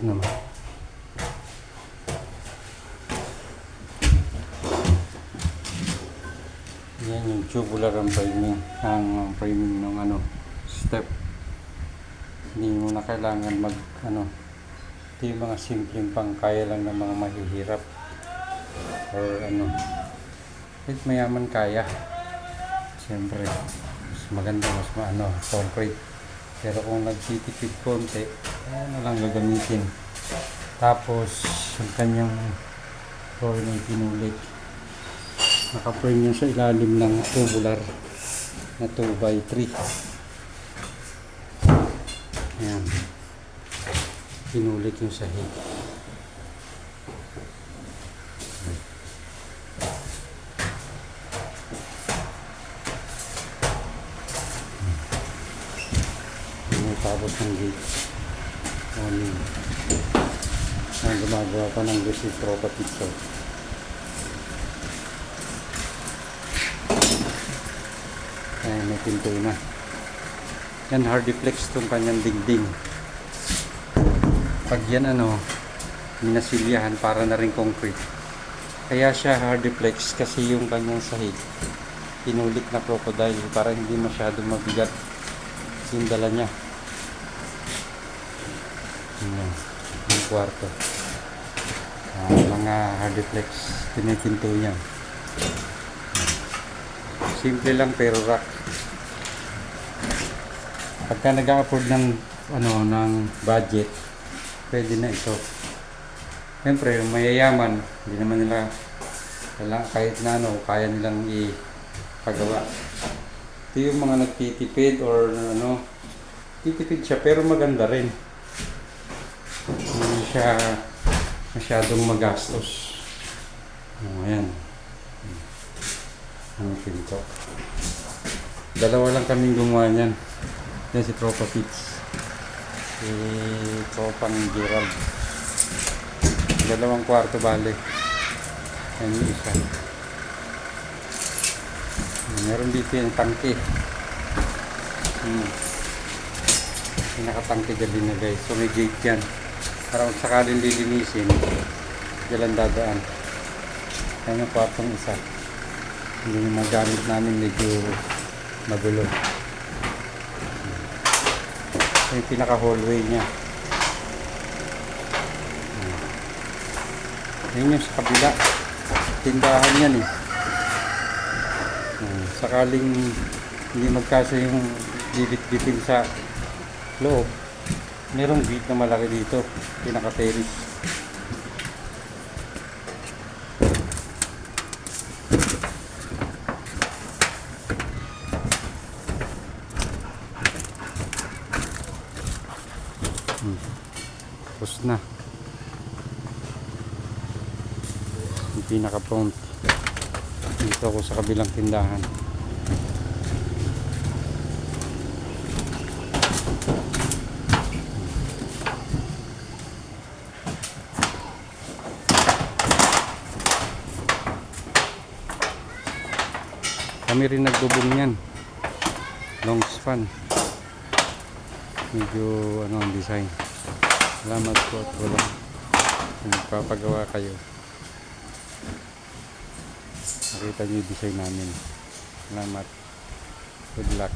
Bait naman. Yan yung tubular ang framing. Ang framing ng ano, step. Hindi mo na kailangan mag ano. Ito yung mga simpleng pangkaya lang ng mga mahihirap. Or ano. Kahit mayaman kaya. Siyempre, mas maganda, mas maano, concrete. Pero kung nagtitipid konti, ano na lang gagamitin. Tapos, yung kanyang floor na pinulit. Naka-frame yun sa ilalim ng tubular na 2x3. Ayan. Pinulit yung sahig. Tapos ng gate. Ano, ang gumagawa pa ng tropa pizza. Ayan, may pinto na. Yan, hardiplex itong kanyang dingding. Pag yan ano, minasilyahan para na rin concrete. Kaya siya hardiplex kasi yung kanyang sahig. Pinulit na crocodile para hindi masyadong mabigat yung dala niya. Yan, yung kwarto. Ah, mga hardiplex, pinipinto niya. Simple lang pero rock. Pagka nag-afford ng ano ng budget, pwede na ito. Siyempre, yung mayayaman, hindi naman nila kahit na ano, kaya nilang ipagawa. Ito yung mga nagtitipid or ano, titipid siya pero maganda rin. Hindi siya masyadong magastos. Oh, ayan. Ang pinto. Dalawa lang kaming gumawa niyan. Yan si Tropa Pitts. Si Tropang Gerald. Dalawang kwarto bale. Yan yung isa. Meron dito yung tangke. Hmm. May nakatangke dyan din na guys. So may gate yan. Para sakaling lilinisin, dyan lang dadaan. Yan yung kwartong isa. Hindi yung magamit namin medyo magulo. Ito yung pinaka hallway niya yun yung sa kabila. Tindahan yan eh. Sakaling hindi magkasa yung bibit-bitin sa loob merong gate na malaki dito pinaka terrace Hmm. Tapos na. Yung pinaka-front. Dito ako sa kabilang tindahan. Kami rin nagbubong yan. Long span. Medyo ano ang design. Salamat po at wala kung magpapagawa kayo. Nakita nyo yung design namin. Salamat. Good luck